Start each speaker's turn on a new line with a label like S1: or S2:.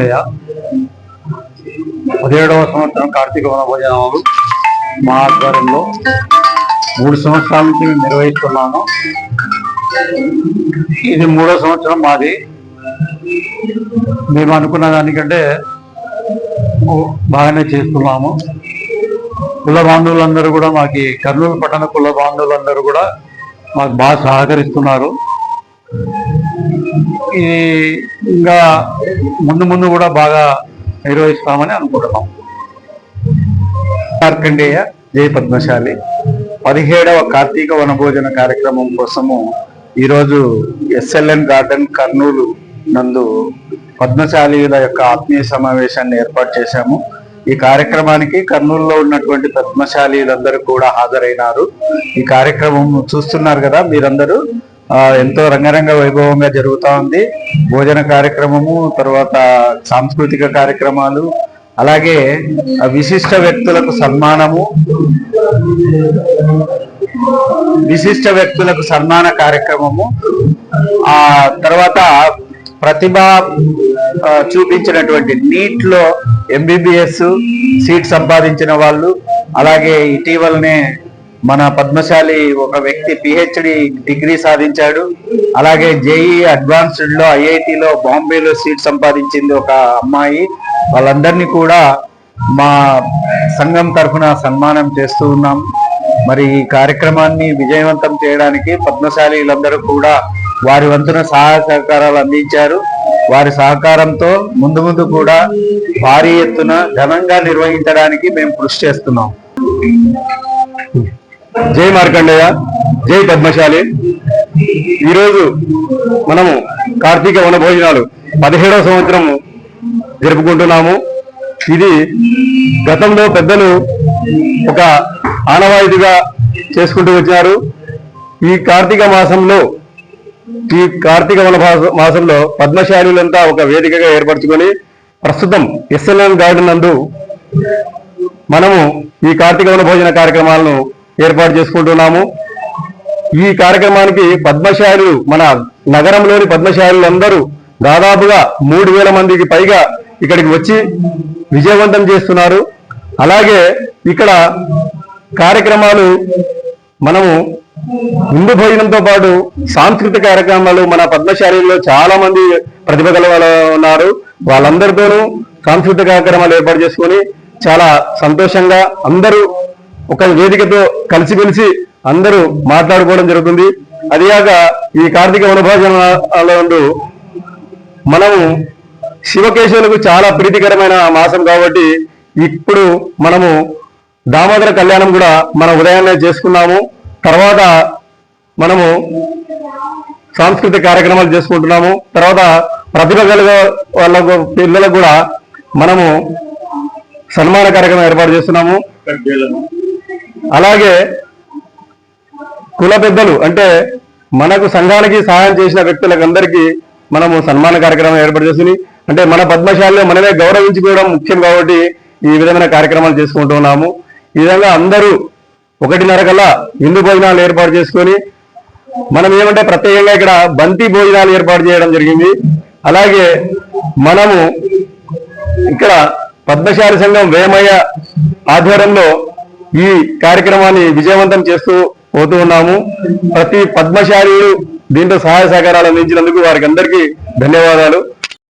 S1: అయ్యా పదిహేడవ సంవత్సరం కార్తీక వన భోజనాలు మా ఆధ్వర్యంలో మూడు సంవత్సరాల నుంచి మేము నిర్వహిస్తున్నాను. ఇది మూడో సంవత్సరం మాది. మేము అనుకున్న దానికంటే బాగానే చేస్తున్నాము. కుల బాంధవులందరూ కూడా మాకు కర్నూలు పట్టణ కుల బాంధవులందరూ కూడా మాకు బాగా సహకరిస్తున్నారు. ఇది ఇంకా ముందు ముందు కూడా బాగా నిర్వహిస్తామని అనుకుంటున్నాం.
S2: మార్కండేయ జయ పద్మశాలి. పదిహేడవ కార్తీక వనభోజన కార్యక్రమం కోసము ఈరోజు ఎస్ఎల్ఎన్ గార్డెన్ కర్నూలు నందు పద్మశాలీల యొక్క ఆత్మీయ సమావేశాన్ని ఏర్పాటు చేశాము. ఈ కార్యక్రమానికి కర్నూలులో ఉన్నటువంటి పద్మశాలీలందరూ కూడా హాజరైనారు. ఈ కార్యక్రమం చూస్తున్నారు కదా మీరందరూ. ఎంతో రంగరంగ వైభవంగా జరుగుతూ ఉంది. భోజన కార్యక్రమము తర్వాత సాంస్కృతిక కార్యక్రమాలు అలాగే విశిష్ట వ్యక్తులకు సన్మానము విశిష్ట వ్యక్తులకు సన్మాన కార్యక్రమము ఆ తర్వాత ప్రతిభ చూపించినటువంటి నీట్లో ఎంబీబీఎస్ సీట్ సంపాదించిన వాళ్ళు అలాగే ఇటీవలనే మన పద్మశాలి ఒక వ్యక్తి పిహెచ్డి డిగ్రీ సాధించాడు. అలాగే జేఈ అడ్వాన్స్డ్లో ఐఐటిలో బాంబేలో సీట్ సంపాదించింది ఒక అమ్మాయి. వాళ్ళందరినీ కూడా మా సంఘం తరఫున సన్మానం చేస్తూ ఉన్నాం. మరి ఈ కార్యక్రమాన్ని విజయవంతం చేయడానికి పద్మశాలీలందరూ కూడా వారి వంతున సహాయ సహకారాలు అందించారు. వారి సహకారంతో ముందు ముందు కూడా భారీ ఎత్తున ఘనంగా నిర్వహించడానికి మేము కృషి చేస్తున్నాం.
S1: జై మార్కండేయ జై పద్మశాలి. ఈరోజు మనము కార్తీక వన భోజనాలు పదిహేడవ సంవత్సరం జరుపుకుంటున్నాము. ఇది గతంలో పెద్దలు ఒక ఆనవాయితీగా చేసుకుంటూ వచ్చారు ఈ కార్తీక మాసంలో ఈ కార్తీక వన మాసంలో పద్మశాలులంతా ఒక వేదికగా ఏర్పరచుకొని ప్రస్తుతం ఎస్ఎల్ఎన్ గార్డెన్ నందు మనము ఈ కార్తీక వన భోజన కార్యక్రమాలను ఏర్పాటు చేసుకుంటున్నాము. ఈ కార్యక్రమానికి పద్మశాలులు మన నగరంలోని పద్మశాలులందరూ దాదాపుగా మూడు వేల మందికి పైగా ఇక్కడికి వచ్చి విజయవంతం చేస్తున్నారు. అలాగే ఇక్కడ కార్యక్రమాలు మనము ముందు భోజనంతో పాటు సాంస్కృతిక కార్యక్రమాలు మన పద్మశాలలో చాలా మంది ప్రతిభ వాళ్ళు ఉన్నారు. వాళ్ళందరితోనూ సాంస్కృతిక కార్యక్రమాలు ఏర్పాటు చేసుకొని చాలా సంతోషంగా అందరూ ఒక వేదికతో కలిసిమెలిసి అందరూ మాట్లాడుకోవడం జరుగుతుంది. అదిగాక ఈ కార్తీక వనభోజనాలందు మనము శివకేశవులకు చాలా ప్రీతికరమైన మాసం కాబట్టి ఇప్పుడు మనము దామోదర కళ్యాణం కూడా మన ఉదయాన్నే చేసుకున్నాము. తర్వాత మనము సాంస్కృతిక కార్యక్రమాలు చేసుకుంటున్నాము. తర్వాత ప్రతిభ కలిగ వాళ్ళ పిల్లలకు కూడా మనము సన్మాన కార్యక్రమం ఏర్పాటు చేస్తున్నాము. అలాగే కుల పెద్దలు అంటే మనకు సంఘానికి సహాయం చేసిన వ్యక్తులకు అందరికీ మనము సన్మాన కార్యక్రమం ఏర్పాటు చేసుకుని అంటే మన పద్మశాలలో మనమే గౌరవించుకోవడం ముఖ్యం కాబట్టి ఈ విధమైన కార్యక్రమాలు చేసుకుంటూ ఉన్నాము. ఈ విధంగా అందరూ ఒకటిన్నర కల్లా విందు భోజనాలు ఏర్పాటు చేసుకొని మనం ఏమంటే ప్రత్యేకంగా ఇక్కడ బంతి భోజనాలు ఏర్పాటు చేయడం జరిగింది. అలాగే మనము ఇక్కడ పద్మశాలి సంఘం వేమయ్య ఆధ్వర్యంలో ఈ కార్యక్రమాన్ని విజయవంతం చేస్తూ పోతూ ఉన్నాము. ప్రతి పద్మశాలీలు దీంట్లో సహాయ సహకారాలు అందించినందుకు వారికి అందరికీ ధన్యవాదాలు.